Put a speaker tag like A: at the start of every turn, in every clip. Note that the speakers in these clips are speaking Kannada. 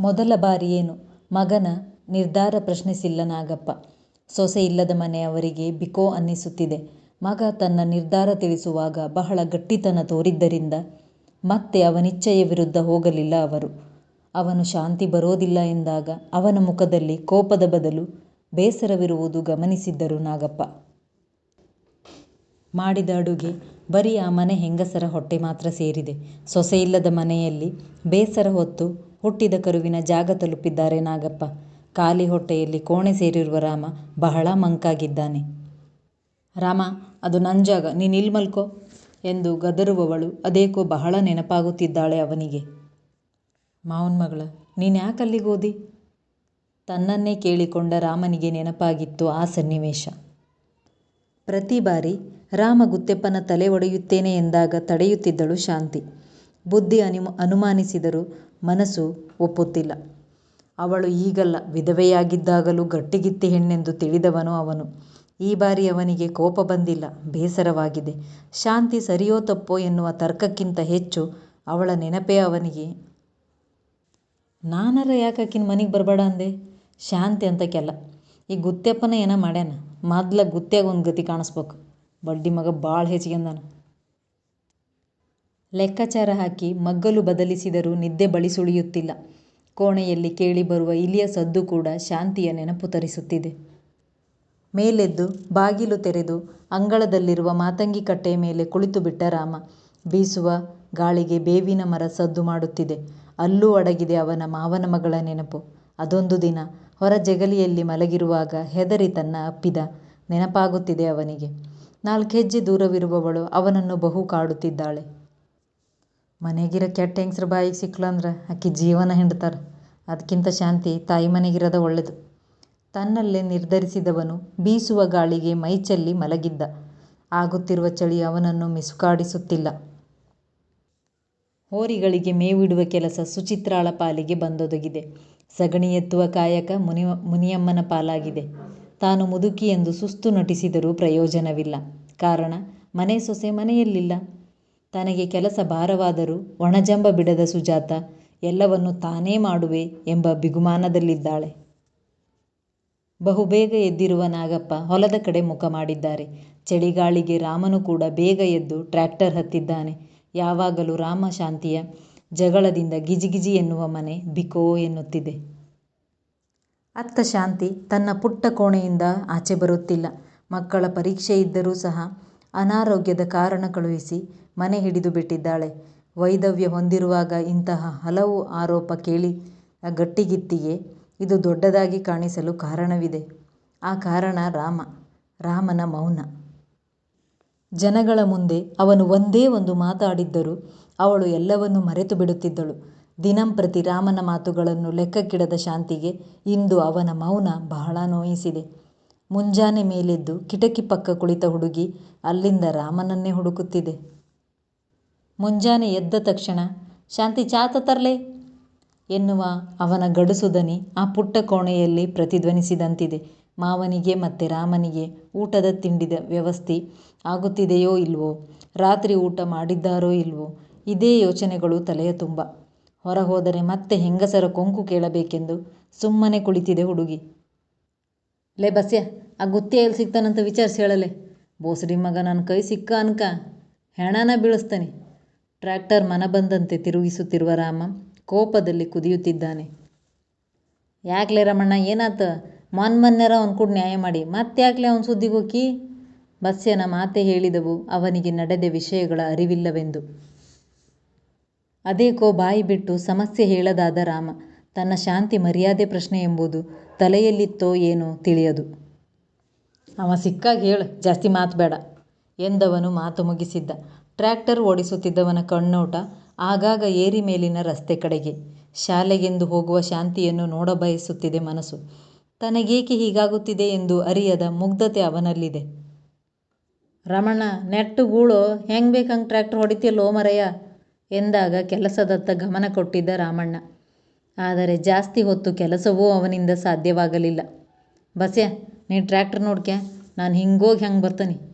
A: ಮೊದಲ ಬಾರಿಯೇನು ಮಗನ ನಿರ್ಧಾರ ಪ್ರಶ್ನಿಸಿಲ್ಲ ನಾಗಪ್ಪ. ಸೊಸೆ ಇಲ್ಲದ ಮನೆ ಅವರಿಗೆ ಬಿಕೋ ಅನ್ನಿಸುತ್ತಿದೆ. ಮಗ ತನ್ನ ನಿರ್ಧಾರ ತಿಳಿಸುವಾಗ ಬಹಳ ಗಟ್ಟಿತನ ತೋರಿದ್ದರಿಂದ ಮತ್ತೆ ಅವನಿಚ್ಛೆಯ ವಿರುದ್ಧ ಹೋಗಲಿಲ್ಲ ಅವರು. ಅವನು ಶಾಂತಿ ಬರೋದಿಲ್ಲ ಎಂದಾಗ ಅವನ ಮುಖದಲ್ಲಿ ಕೋಪದ ಬದಲು ಬೇಸರವಿರುವುದು ಗಮನಿಸಿದ್ದರು ನಾಗಪ್ಪ. ಮಾಡಿದ ಅಡುಗೆ ಬರೀ ಆ ಮನೆ ಹೆಂಗಸರ ಹೊಟ್ಟೆ ಮಾತ್ರ ಸೇರಿದೆ. ಸೊಸೆಯಿಲ್ಲದ ಮನೆಯಲ್ಲಿ ಬೇಸರ ಹೊತ್ತು ಹುಟ್ಟಿದ ಕರುವಿನ ಜಾಗ ತಲುಪಿದ್ದಾರೆ ನಾಗಪ್ಪ. ಖಾಲಿ ಹೊಟ್ಟೆಯಲ್ಲಿ ಕೋಣೆ ಸೇರಿರುವ ರಾಮ ಬಹಳ ಮಂಕಾಗಿದ್ದಾನೆ. ರಾಮ, ಅದು ನನ್ ಜಾಗ, ನೀನು ಮಲ್ಕೋ ಎಂದು ಗದರುವವಳು ಅದೇಕೋ ಬಹಳ ನೆನಪಾಗುತ್ತಿದ್ದಾಳೆ ಅವನಿಗೆ. ಮಾವನ್ ಮಗಳ ನೀನ್ಯಾಕೆ ಅಲ್ಲಿಗೆ ಓದಿ ತನ್ನನ್ನೇ ಕೇಳಿಕೊಂಡ ರಾಮನಿಗೆ ನೆನಪಾಗಿತ್ತು ಆ ಸನ್ನಿವೇಶ. ಪ್ರತಿ ಬಾರಿ ರಾಮ ಗುತ್ತೆಪ್ಪನ ತಲೆ ಒಡೆಯುತ್ತೇನೆ ಎಂದಾಗ ತಡೆಯುತ್ತಿದ್ದಳು ಶಾಂತಿ. ಬುದ್ಧಿ ಅನಿಮ, ಅನುಮಾನಿಸಿದರೂ ಮನಸ್ಸು ಒಪ್ಪುತ್ತಿಲ್ಲ. ಅವಳು ಈಗಲ್ಲ ವಿಧವೆಯಾಗಿದ್ದಾಗಲೂ ಗಟ್ಟಿಗಿತ್ತಿ ಹೆಣ್ಣೆಂದು ತಿಳಿದವನು ಅವನು. ಈ ಬಾರಿ ಅವನಿಗೆ ಕೋಪ ಬಂದಿಲ್ಲ, ಬೇಸರವಾಗಿದೆ. ಶಾಂತಿ ಸರಿಯೋ ತಪ್ಪೋ ಎನ್ನುವ ತರ್ಕಕ್ಕಿಂತ ಹೆಚ್ಚು ಅವಳ ನೆನಪೇ ಅವನಿಗೆ. ನಾನರ ಯಾಕಿನ ಮನೆಗೆ ಬರಬೇಡ ಅಂದೆ? ಶಾಂತಿ ಅಂತಕ್ಕೆಲ್ಲ ಈ ಗುತ್ಯಪ್ಪನ ಏನ ಮಾಡ್ಯಾನ. ಮೊದ್ಲ ಗುತ್ಯಾಗ ಒಂದು ಗತಿ ಕಾಣಿಸ್ಬೇಕು ಬಡ್ಡಿ ಮಗ ಬಾಳ್ ಹೆಚಗ್ಯಾಂದಾನ. ಲೆಕ್ಕಾಚಾರ ಹಾಕಿ ಮಗ್ಗಲು ಬದಲಿಸಿದರೂ ನಿದ್ದೆ ಬಳಿಸುಳಿಯುತ್ತಿಲ್ಲ. ಕೋಣೆಯಲ್ಲಿ ಕೇಳಿಬರುವ ಇಲಿಯ ಸದ್ದು ಕೂಡ ಶಾಂತಿಯ ನೆನಪು ತರಿಸುತ್ತಿದೆ. ಮೇಲೆದ್ದು, ಬಾಗಿಲು ತೆರೆದು, ಅಂಗಳದಲ್ಲಿರುವ ಮಾತಂಗಿ ಕಟ್ಟೆಯ ಮೇಲೆ ಕುಳಿತುಬಿಟ್ಟ ರಾಮ. ಬೀಸುವ ಗಾಳಿಗೆ ಬೇವಿನ ಮರ ಸದ್ದು ಮಾಡುತ್ತಿದೆ. ಅಲ್ಲೂ ಅಡಗಿದೆ ಅವನ ಮಾವನ ಮಗಳ ನೆನಪು. ಅದೊಂದು ದಿನ ಹೊರ ಜಗಲಿಯಲ್ಲಿ ಮಲಗಿರುವಾಗ ಹೆದರಿ ತನ್ನ ಅಪ್ಪಿದ ನೆನಪಾಗುತ್ತಿದೆ ಅವನಿಗೆ. ನಾಲ್ಕೆಜ್ಜೆ ದೂರವಿರುವವಳು ಅವನನ್ನು ಬಹು ಕಾಡುತ್ತಿದ್ದಾಳೆ. ಮನ್ಯಾಗಿರ ಕೆಟ್ಟ ಹೆಂಗ್ಸ್ರು ಬಾಯಿಗೆ ಸಿಕ್ಳು ಅಂದ್ರೆ ಆಕೆ ಜೀವನ ಹಿಂಡ್ತಾರೆ ಅದಕ್ಕಿಂತ ಶಾಂತಿ ತಾಯಿ ಮನೆಗಿರೋದ ಒಳ್ಳೇದು. ತನ್ನಲ್ಲೇ ನಿರ್ಧರಿಸಿದವನು ಬೀಸುವ ಗಾಳಿಗೆ ಮೈಚಲ್ಲಿ ಮಲಗಿದ್ದ. ಆಗುತ್ತಿರುವ ಚಳಿ ಅವನನ್ನು ಮಿಸುಕಾಡಿಸುತ್ತಿಲ್ಲ. ಹೋರಿಗಳಿಗೆ ಮೇವಿಡುವ ಕೆಲಸ ಸುಚಿತ್ರಾಳ ಪಾಲಿಗೆ ಬಂದೊದಗಿದೆ. ಸಗಣಿ ಎತ್ತುವ ಕಾಯಕ ಮುನಿಯಮ್ಮನ ಪಾಲಾಗಿದೆ. ತಾನು ಮುದುಕಿ ಎಂದು ಸುಸ್ತು ನಟಿಸಿದರೂ ಪ್ರಯೋಜನವಿಲ್ಲ. ಕಾರಣ, ಮನೆ ಸೊಸೆ ಮನೆಯಲ್ಲಿಲ್ಲ. ತನಗೆ ಕೆಲಸ ಭಾರವಾದರೂ ಒಣಜಂಬ ಬಿಡದ ಸುಜಾತ ಎಲ್ಲವನ್ನೂ ತಾನೇ ಮಾಡುವೆ ಎಂಬ ಬಿಗುಮಾನದಲ್ಲಿದ್ದಾಳೆ. ಬಹುಬೇಗ ಎದ್ದಿರುವ ನಾಗಪ್ಪ ಹೊಲದ ಕಡೆ ಮುಖ ಮಾಡಿದ್ದಾರೆ. ಚಳಿಗಾಳಿಗೆ ರಾಮನು ಕೂಡ ಬೇಗ ಎದ್ದು ಟ್ರ್ಯಾಕ್ಟರ್ ಹತ್ತಿದ್ದಾನೆ. ಯಾವಾಗಲೂ ರಾಮ ಶಾಂತಿಯ ಜಗಳದಿಂದ ಗಿಜಿಗಿಜಿ ಎನ್ನುವ ಮನೆ ಬಿಕೋ ಎನ್ನುತ್ತಿದೆ. ಅತ್ತ ಶಾಂತಿ ತನ್ನ ಪುಟ್ಟ ಕೋಣೆಯಿಂದ ಆಚೆ ಬರುತ್ತಿಲ್ಲ. ಮಕ್ಕಳ ಪರೀಕ್ಷೆ ಇದ್ದರೂ ಸಹ ಅನಾರೋಗ್ಯದ ಕಾರಣ ಕಳುಹಿಸಿ ಮನೆ ಹಿಡಿದು ಬಿಟ್ಟಿದ್ದಾಳೆ. ವೈಧವ್ಯ ಹೊಂದಿರುವಾಗ ಇಂತಹ ಹಲವು ಆರೋಪ ಕೇಳಿ, ಗಟ್ಟಿಗಿತ್ತಿಗೆ ಇದು ದೊಡ್ಡದಾಗಿ ಕಾಣಿಸಲು ಕಾರಣವಿದೆ. ಆ ಕಾರಣ ರಾಮ. ರಾಮನ ಮೌನ. ಜನಗಳ ಮುಂದೆ ಅವನು ಒಂದೇ ಒಂದು ಮಾತಾಡಿದ್ದರೂ ಅವಳು ಎಲ್ಲವನ್ನೂ ಮರೆತುಬಿಡುತ್ತಿದ್ದಳು. ದಿನಂಪ್ರತಿ ರಾಮನ ಮಾತುಗಳನ್ನು ಲೆಕ್ಕಕ್ಕಿಡದ ಶಾಂತಿಗೆ ಇಂದು ಅವನ ಮೌನ ಬಹಳ ನೋಯಿಸಿದೆ. ಮುಂಜಾನೆ ಮೇಲೆದ್ದು ಕಿಟಕಿ ಪಕ್ಕ ಕುಳಿತ ಹುಡುಗಿ ಅಲ್ಲಿಂದ ರಾಮನನ್ನೇ ಹುಡುಕುತ್ತಿದೆ. ಮುಂಜಾನೆ ಎದ್ದ ತಕ್ಷಣ ಶಾಂತಿ ಚಾತ ತರಲೆ ಎನ್ನುವ ಅವನ ಗಡುಸು ದನಿ ಆ ಪುಟ್ಟ ಕೋಣೆಯಲ್ಲಿ ಪ್ರತಿಧ್ವನಿಸಿದಂತಿದೆ. ಮಾವನಿಗೆ ಮತ್ತೆ ರಾಮನಿಗೆ ಊಟದ ತಿಂಡಿದ ವ್ಯವಸ್ಥೆ ಆಗುತ್ತಿದೆಯೋ ಇಲ್ವೋ, ರಾತ್ರಿ ಊಟ ಮಾಡಿದ್ದಾರೋ ಇಲ್ವೋ ಇದೇ ಯೋಚನೆಗಳು ತಲೆಯ ತುಂಬ. ಹೊರಹೋದರೆ ಮತ್ತೆ ಹೆಂಗಸರ ಕೊಂಕು ಕೇಳಬೇಕೆಂದು ಸುಮ್ಮನೆ ಕುಳಿತಿದೆ ಹುಡುಗಿ. ಲೇ ಬಸ್ಯ ಆ ಗುತ್ತೇ ಎಲ್ಲಿ ಸಿಗ್ತಾನಂತ ವಿಚಾರಿಸಿ ಹೇಳಲೆ ಬೋಸಡಿ ಮಗ ನನ್ನ ಕೈ ಸಿಕ್ಕ ಅನ್ಕ ಹೆಣನ ಬೀಳಸ್ತೀನಿ. ಟ್ರ್ಯಾಕ್ಟರ್ ಮನಬಂದಂತೆ ತಿರುಗಿಸುತ್ತಿರುವ ರಾಮ ಕೋಪದಲ್ಲಿ ಕುದಿಯುತ್ತಿದ್ದಾನೆ. ಯಾಕ್ಲೆ ರಮಣ್ಣ, ಏನಾತ ಮೊನ್ಮೊನ್ನೆರ ಅವ್ನ್ಕೂಡ್ ನ್ಯಾಯ ಮಾಡಿ ಮತ್ತ್ಯಾಕ್ಲೇ ಅವ್ನ್ ಸುದ್ದಿಗೋಕಿ. ಬಸ್ಯನ ಮಾತೆ ಹೇಳಿದವು, ಅವನಿಗೆ ನಡೆದ ವಿಷಯಗಳ ಅರಿವಿಲ್ಲವೆಂದು. ಅದೇಕೋ ಬಾಯಿಬಿಟ್ಟು ಸಮಸ್ಯೆ ಹೇಳದಾದ ರಾಮ. ತನ್ನ ಶಾಂತಿ ಮರ್ಯಾದೆ ಪ್ರಶ್ನೆ ಎಂಬುದು ತಲೆಯಲ್ಲಿತ್ತೋ ಏನೋ ತಿಳಿಯದು. ಅವ ಸಿಕ್ಕಾಗಿ ಹೇಳು, ಜಾಸ್ತಿ ಮಾತು ಬೇಡ ಎಂದವನು ಮಾತು ಮುಗಿಸಿದ್ದ. ಟ್ರ್ಯಾಕ್ಟರ್ ಓಡಿಸುತ್ತಿದ್ದವನ ಕಣ್ಣೋಟ ಆಗಾಗ ಏರಿ ಮೇಲಿನ ರಸ್ತೆ ಕಡೆಗೆ. ಶಾಲೆಗೆಂದು ಹೋಗುವ ಶಾಂತಿಯನ್ನು ನೋಡಬಯಸುತ್ತಿದೆ ಮನಸ್ಸು. ತನಗೇಕೆ ಹೀಗಾಗುತ್ತಿದೆ ಎಂದು ಅರಿಯದ ಮುಗ್ಧತೆ ಅವನಲ್ಲಿದೆ. ರಾಮಣ್ಣ ನೆಟ್ಟು ಗೂಳು, ಹೆಂಗ್ ಬೇಕಂಗೆ ಟ್ರ್ಯಾಕ್ಟರ್ ಹೊಡಿತೀಯಲ್ಲೋ ಮರಯ್ಯ, ಎಂದಾಗ ಕೆಲಸದತ್ತ ಗಮನ ಕೊಟ್ಟಿದ್ದ ರಾಮಣ್ಣ. ಆದರೆ ಜಾಸ್ತಿ ಹೊತ್ತು ಕೆಲಸವೂ ಅವನಿಂದ ಸಾಧ್ಯವಾಗಲಿಲ್ಲ. ಬಸ್ಯ ನೀ ಟ್ರ್ಯಾಕ್ಟರ್ ನೋಡ್ಕ್ಯಾ ನಾನು ಹಿಂಗೋಗಿ ಹೆಂಗೆ ಬರ್ತನಿ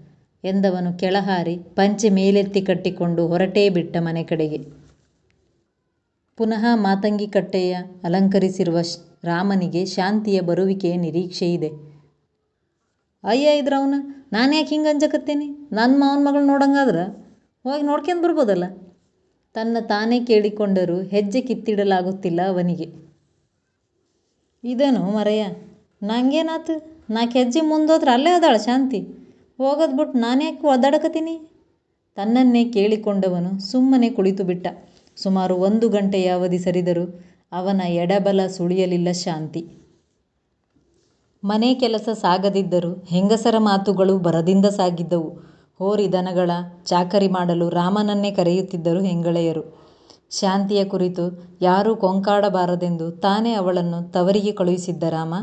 A: ಎಂದವನು ಕೆಳಹಾರಿ ಪಂಚೆ ಮೇಲೆತ್ತಿ ಕಟ್ಟಿಕೊಂಡು ಹೊರಟೇ ಬಿಟ್ಟ ಮನೆ ಕಡೆಗೆ. ಪುನಃ ಮಾತಂಗಿ ಕಟ್ಟೆಯ ಅಲಂಕರಿಸಿರುವ ರಾಮನಿಗೆ ಶಾಂತಿಯ ಬರುವಿಕೆಯ ನಿರೀಕ್ಷೆಯಿದೆ. ಅಯ್ಯ ಇದ್ರವ್ನ ನಾನ್ಯಾಕ್ ಹಿಂಗೆ ಅಂಜಕತ್ತೇನೆ ನನ್ನ ಮಾವನ ಮಗಳು ನೋಡಂಗಾದ್ರೆ ಹೋಗಿ ನೋಡ್ಕ್ಯಂಡ್ ಬರ್ಬೋದಲ್ಲ. ತನ್ನ ತಾನೇ ಕೇಳಿಕೊಂಡರೂ ಹೆಜ್ಜೆ ಕಿತ್ತಿಡಲಾಗುತ್ತಿಲ್ಲ ಅವನಿಗೆ. ಇದೇನು ಮರೆಯ ನಂಗೇನಾತು ನಾಕ್ ಹೆಜ್ಜೆ ಮುಂದೋದ್ರೆ ಅಲ್ಲೇ ಅದಾಳ ಶಾಂತಿ ಹೋಗೋದ್ ಬಿಟ್ ನಾನ್ಯಾಕೆ ಒದ್ದಾಡಕತ್ತೀನಿ. ತನ್ನನ್ನೇ ಕೇಳಿಕೊಂಡವನು ಸುಮ್ಮನೆ ಕುಳಿತುಬಿಟ್ಟ. ಸುಮಾರು ಒಂದು ಗಂಟೆಯ ಅವಧಿ ಸರಿದರೂ ಅವನ ಎಡಬಲ ಸುಳಿಯಲಿಲ್ಲ ಶಾಂತಿ. ಮನೆ ಕೆಲಸ ಸಾಗದಿದ್ದರೂ ಹೆಂಗಸರ ಮಾತುಗಳು ಬರದಿಂದ ಸಾಗಿದ್ದವು. ಹೋರಿ ದನಗಳ ಚಾಕರಿ ಮಾಡಲು ರಾಮನನ್ನೇ ಕರೆಯುತ್ತಿದ್ದರು ಹೆಂಗಳೆಯರು. ಶಾಂತಿಯ ಕುರಿತು ಯಾರೂ ಕೊಂಕಾಡಬಾರದೆಂದು ತಾನೇ ಅವಳನ್ನು ತವರಿಗೆ ಕಳುಹಿಸಿದ್ದ ರಾಮ,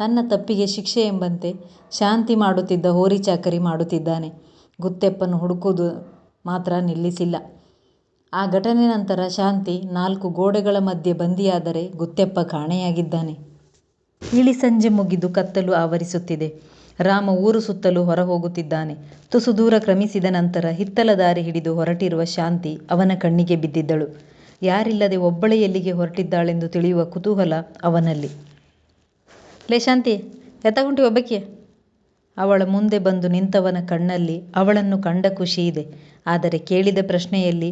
A: ತನ್ನ ತಪ್ಪಿಗೆ ಶಿಕ್ಷೆ ಎಂಬಂತೆ ಶಾಂತಿ ಮಾಡುತ್ತಿದ್ದ ಹೋರಿ ಚಾಕರಿ ಮಾಡುತ್ತಿದ್ದಾನೆ. ಗುತ್ತೆಪ್ಪನ್ನು ಹುಡುಕುವುದು ಮಾತ್ರ ನಿಲ್ಲಿಸಿಲ್ಲ. ಆ ಘಟನೆ ನಂತರ ಶಾಂತಿ ನಾಲ್ಕು ಗೋಡೆಗಳ ಮಧ್ಯೆ ಬಂದಿಯಾದರೆ ಗುತ್ತೆಪ್ಪ ಕಾಣೆಯಾಗಿದ್ದಾನೆ. ಇಳಿಸಂಜೆ ಮುಗಿದು ಕತ್ತಲು ಆವರಿಸುತ್ತಿದೆ. ರಾಮ ಊರು ಸುತ್ತಲು ಹೊರ ಹೋಗುತ್ತಿದ್ದಾನೆ. ತುಸು ದೂರ ಕ್ರಮಿಸಿದ ನಂತರ ಹಿತ್ತಲ ದಾರಿ ಹಿಡಿದು ಹೊರಟಿರುವ ಶಾಂತಿ ಅವನ ಕಣ್ಣಿಗೆ ಬಿದ್ದಿದ್ದಳು. ಯಾರಿಲ್ಲದೆ ಒಬ್ಬಳೇ ಎಲ್ಲಿಗೆ ಹೊರಟಿದ್ದಾಳೆಂದು ತಿಳಿಯುವ ಕುತೂಹಲ ಅವನಲ್ಲಿ. ಲೇ ಶಾಂತಿ, ಎತ್ತಗೊಂಟಿ ಒಬ್ಬಾಕಿ ಅವಳ ಮುಂದೆ ಬಂದು ನಿಂತವನ ಕಣ್ಣಲ್ಲಿ ಅವಳನ್ನು ಕಂಡ ಖುಷಿಯಿದೆ. ಆದರೆ ಕೇಳಿದ ಪ್ರಶ್ನೆಯಲ್ಲಿ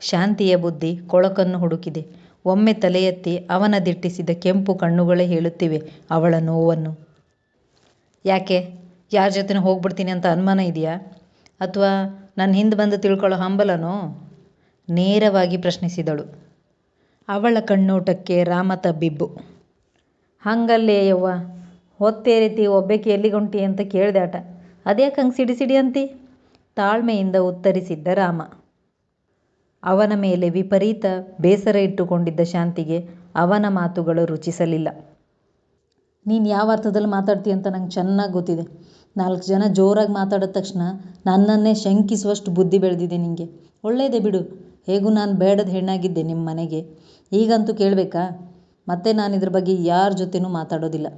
A: ಶಾಂತಿಯ ಬುದ್ಧಿ ಕೊಳಕನ್ನು ಹುಡುಕಿದೆ. ಒಮ್ಮೆ ತಲೆಯೆತ್ತಿ ಅವನ ದಿಟ್ಟಿಸಿದ ಕೆಂಪು ಕಣ್ಣುಗಳೇ ಹೇಳುತ್ತಿವೆ ಅವಳ ನೋವನ್ನು. ಯಾಕೆ ಯಾರ ಜೊತೆನೂ ಹೋಗ್ಬಿಡ್ತೀನಿ ಅಂತ ಅನುಮಾನ ಇದೆಯಾ ಅಥವಾ ನನ್ನ ಹಿಂದೆ ಬಂದು ತಿಳ್ಕೊಳ್ಳೋ ಹಂಬಲನೋ ನೇರವಾಗಿ ಪ್ರಶ್ನಿಸಿದಳು. ಅವಳ ಕಣ್ಣೋಟಕ್ಕೆ ರಾಮ ತಬ್ಬಿಬ್ಬು. ಹಂಗಲ್ಲೇ ಹೊತ್ತೇರಿತಿ ಒಬ್ಬಾಕಿ ಎಲ್ಲಿಗೆ ಹೊಂಟಿ ಅಂತ ಕೇಳಿದಾಟ ಅದ್ಯಾಕೆ ಹಂಗ್ ಸಿಡಿ ಸಿಡಿ ಅಂತಿ ತಾಳ್ಮೆಯಿಂದ ಉತ್ತರಿಸಿದ್ದ ರಾಮ. ಅವನ ಮೇಲೆ ವಿಪರೀತ ಬೇಸರ ಇಟ್ಟುಕೊಂಡಿದ್ದ ಶಾಂತಿಗೆ ಅವನ ಮಾತುಗಳು ರುಚಿಸಲಿಲ್ಲ. ನೀನ್ ಯಾವ ಅರ್ಥದಲ್ಲಿ ಮಾತಾಡ್ತಿ ಅಂತ ನಂಗೆ ಚೆನ್ನಾಗಿ ಗೊತ್ತಿದೆ. ನಾಲ್ಕು ಜನ ಜೋರಾಗಿ ಮಾತಾಡಿದ ತಕ್ಷಣ ನನ್ನನ್ನೇ ಶಂಕಿಸುವಷ್ಟು ಬುದ್ಧಿ ಬೆಳೆದಿದೆ ನಿಂಗೆ. ಒಳ್ಳೇದೇ ಬಿಡು ಹೇಗೂ ನಾನು ಬೇಡದ ಹೆಣ್ಣಾಗಿದ್ದೆ ನಿಮ್ಮ ಮನೆಗೆ. ಈಗಂತೂ ಕೇಳ್ಬೇಕಾ ಮತ್ತೆ ಇದ್ರ ಬಗ್ಗೆ ಯಾರ ಜೊತೆನೂ ಮಾತಾಡೋದಿಲ್ಲ.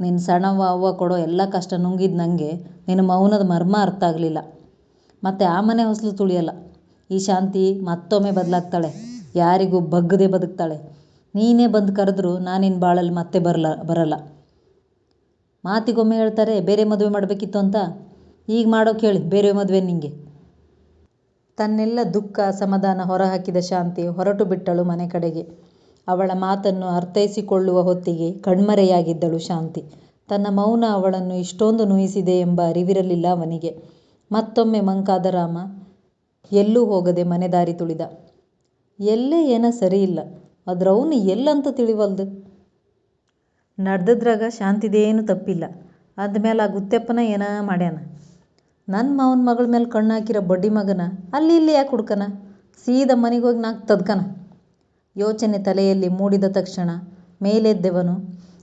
A: ನಿನ್ನ ಸಣ್ಣವ್ವ, ಅವ್ವ ಕೊಡೋ ಎಲ್ಲ ಕಷ್ಟ ನುಂಗಿದ ನನಗೆ ನಿನ್ನ ಮೌನದ ಮರ್ಮ ಅರ್ಥ ಆಗಲಿಲ್ಲ ಮತ್ತೆ ಆ ಮನೆ ಹೊಸ್ಲು ತುಳಿಯಲ್ಲ. ಈ ಶಾಂತಿ ಮತ್ತೊಮ್ಮೆ ಬದಲಾಗ್ತಾಳೆ ಯಾರಿಗೂ ಬಗ್ಗದೆ ಬದುಕ್ತಾಳೆ. ನೀನೇ ಬಂದು ಕರೆದ್ರೂ ನಾನು ನಿನ್ ಬಾಳಲ್ಲಿ ಮತ್ತೆ ಬರಲ್ಲ. ಮಾತಿಗೊಮ್ಮೆ ಹೇಳ್ತಾರೆ, ಬೇರೆ ಮದುವೆ ಮಾಡಬೇಕಿತ್ತು ಅಂತ. ಈಗ ಮಾಡೋಕೆ ಹೇಳಿ ಬೇರೆ ಮದುವೆ ನಿಂಗೆ. ತನ್ನೆಲ್ಲ ದುಃಖ ಅಸಮಾಧಾನ ಹೊರಹಾಕಿದ ಶಾಂತಿ ಹೊರಟು ಬಿಟ್ಟಳು ಮನೆ ಕಡೆಗೆ. ಅವಳ ಮಾತನ್ನು ಅರ್ಥೈಸಿಕೊಳ್ಳುವ ಹೊತ್ತಿಗೆ ಕಣ್ಮರೆಯಾಗಿದ್ದಳು ಶಾಂತಿ. ತನ್ನ ಮೌನ ಅವಳನ್ನು ಇಷ್ಟೊಂದು ನೋಯಿಸಿದೆ ಎಂಬ ಅರಿವಿರಲಿಲ್ಲ ಅವನಿಗೆ. ಮತ್ತೊಮ್ಮೆ ಮಂಕಾದ ರಾಮ ಎಲ್ಲೂ ಹೋಗದೆ ಮನೆ ದಾರಿ ತುಳಿದ. ಎಲ್ಲೇ ಏನ ಸರಿಯಿಲ್ಲ ಆದ್ರವ್ನ ಎಲ್ಲಂತ ತಿಳಿವಲ್ದು. ನಡ್ದದ್ರಾಗ ಶಾಂತಿದೇನೂ ತಪ್ಪಿಲ್ಲ. ಅದ್ಮೇಲೆ ಆ ಗುತ್ಯಪ್ಪನ ಏನ ಮಾಡ್ಯಾನ. ನನ್ ಮಾವನ್ ಮೇಲೆ ಕಣ್ಣು ಕಣ್ಣಾಕಿರೋ ಬಡ್ಡಿ ಮಗನ, ಅಲ್ಲಿ ಇಲ್ಲಿ ಯಾಕೆ ಹುಡ್ಕನ ಸೀದಾ ಮನೆಗೆ ಹೋಗಿ ನಾಲ್ಕು ತದ್ಕನ. ಯೋಚನೆ ತಲೆಯಲ್ಲಿ ಮೂಡಿದ ತಕ್ಷಣ ಮೇಲೆದ್ದೆವನು.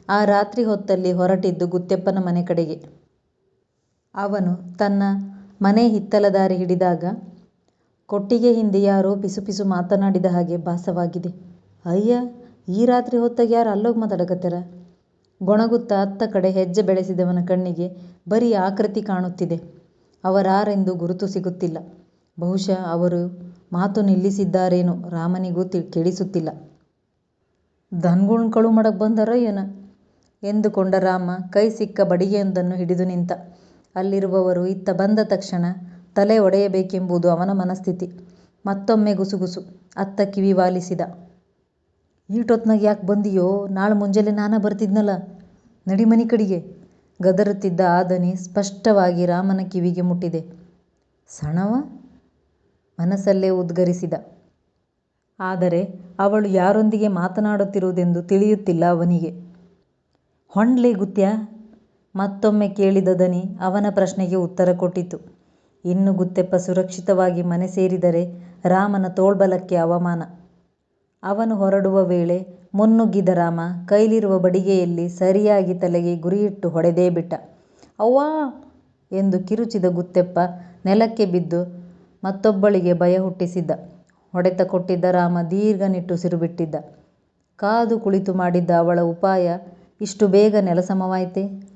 A: ಆ ರಾತ್ರಿ ಹೊತ್ತಲ್ಲಿ ಹೊರಟಿದ್ದು ಗುತ್ಯಪ್ಪನ ಮನೆ ಕಡೆಗೆ. ಅವನು ತನ್ನ ಮನೆ ಹಿತ್ತಲ ದಾರಿ ಹಿಡಿದಾಗ ಕೊಟ್ಟಿಗೆ ಹಿಂದೆ ಯಾರೋ ಪಿಸುಪಿಸು ಮಾತನಾಡಿದ ಹಾಗೆ ಭಾಸವಾಗಿದೆ. ಅಯ್ಯ, ಈ ರಾತ್ರಿ ಹೊತ್ತಾಗ ಯಾರು ಅಲ್ಲೋಗ್ ಮಾತಾಡಕತ್ಯಾರ. ಗೊಣಗುತ್ತಾ ಅತ್ತ ಕಡೆ ಹೆಜ್ಜೆ ಬೆಳೆಸಿದವನ ಕಣ್ಣಿಗೆ ಬರೀ ಆಕೃತಿ ಕಾಣುತ್ತಿದೆ. ಅವರಾರೆಂದು ಗುರುತು ಸಿಗುತ್ತಿಲ್ಲ. ಬಹುಶಃ ಅವರು ಮಾತು ನಿಲ್ಲಿಸಿದ್ದಾರೇನೋ ರಾಮನಿಗೂ ಕೇಳಿಸುತ್ತಿಲ್ಲ. ದನ್ಗುಳ್ನ ಕಳು ಮಾಡಕ್ಕೆ ಬಂದಾರೋ ಏನೋ ಎಂದುಕೊಂಡ ರಾಮ ಕೈ ಸಿಕ್ಕ ಬಡಿಗೆಯೊಂದನ್ನು ಹಿಡಿದು ನಿಂತ. ಅಲ್ಲಿರುವವರು ಇತ್ತ ಬಂದ ತಕ್ಷಣ ತಲೆ ಒಡೆಯಬೇಕೆಂಬುದು ಅವನ ಮನಸ್ಥಿತಿ. ಮತ್ತೊಮ್ಮೆ ಗುಸುಗುಸು. ಅತ್ತ ಕಿವಿ ವಾಲಿಸಿದ. ಈಟೊತ್ನಾಗ ಯಾಕೆ ಬಂದಿಯೋ ನಾಳೆ ಮುಂಜಾನೆ ನಾನ ಬರ್ತಿದ್ನಲ್ಲ ನಡಿ ಮನಿಕಡಿಗೆ ಗದರುತ್ತಿದ್ದ ಆ ಸ್ಪಷ್ಟವಾಗಿ ರಾಮನ ಕಿವಿಗೆ ಮುಟ್ಟಿದೆ. ಸಣವ ಮನಸ್ಸಲ್ಲೇ ಉದ್ಗರಿಸಿದ. ಆದರೆ ಅವಳು ಯಾರೊಂದಿಗೆ ಮಾತನಾಡುತ್ತಿರುವುದೆಂದು ತಿಳಿಯುತ್ತಿಲ್ಲ ಅವನಿಗೆ. ಹೊಂಡ್ಲೆ ಗುತ್ಯ ಮತ್ತೊಮ್ಮೆ ಕೇಳಿದ ದನಿ ಅವನ ಪ್ರಶ್ನೆಗೆ ಉತ್ತರ ಕೊಟ್ಟಿತು. ಇನ್ನು ಗುತ್ತೆಪ್ಪ ಸುರಕ್ಷಿತವಾಗಿ ಮನೆ ಸೇರಿದರೆ ರಾಮನ ತೋಳ್ಬಲಕ್ಕೆ ಅವಮಾನ. ಅವನು ಹೊರಡುವ ವೇಳೆ ಮುನ್ನುಗ್ಗಿದ ರಾಮ ಕೈಲಿರುವ ಬಡಿಗೆಯಲ್ಲಿ ಸರಿಯಾಗಿ ತಲೆಗೆ ಗುರಿಯಿಟ್ಟು ಹೊಡೆದೇ ಬಿಟ್ಟ. ಅವ್ವಾ ಎಂದು ಕಿರುಚಿದ ಗುತ್ತೆಪ್ಪ ನೆಲಕ್ಕೆ ಬಿದ್ದು ಮತ್ತೊಬ್ಬಳಿಗೆ ಭಯ ಹುಟ್ಟಿಸಿದ್ದ. ಹೊಡೆತ ಕೊಟ್ಟಿದ್ದ ರಾಮ ದೀರ್ಘ ನಿಟ್ಟುಸಿರು ಬಿಟ್ಟಿದ್ದ. ಕಾದು ಕುಳಿತು ಮಾಡಿದ್ದ ಅವಳ ಉಪಾಯ, ಇಷ್ಟು ಬೇಗ ನೆಲಸಮವಾಯ್ತೇ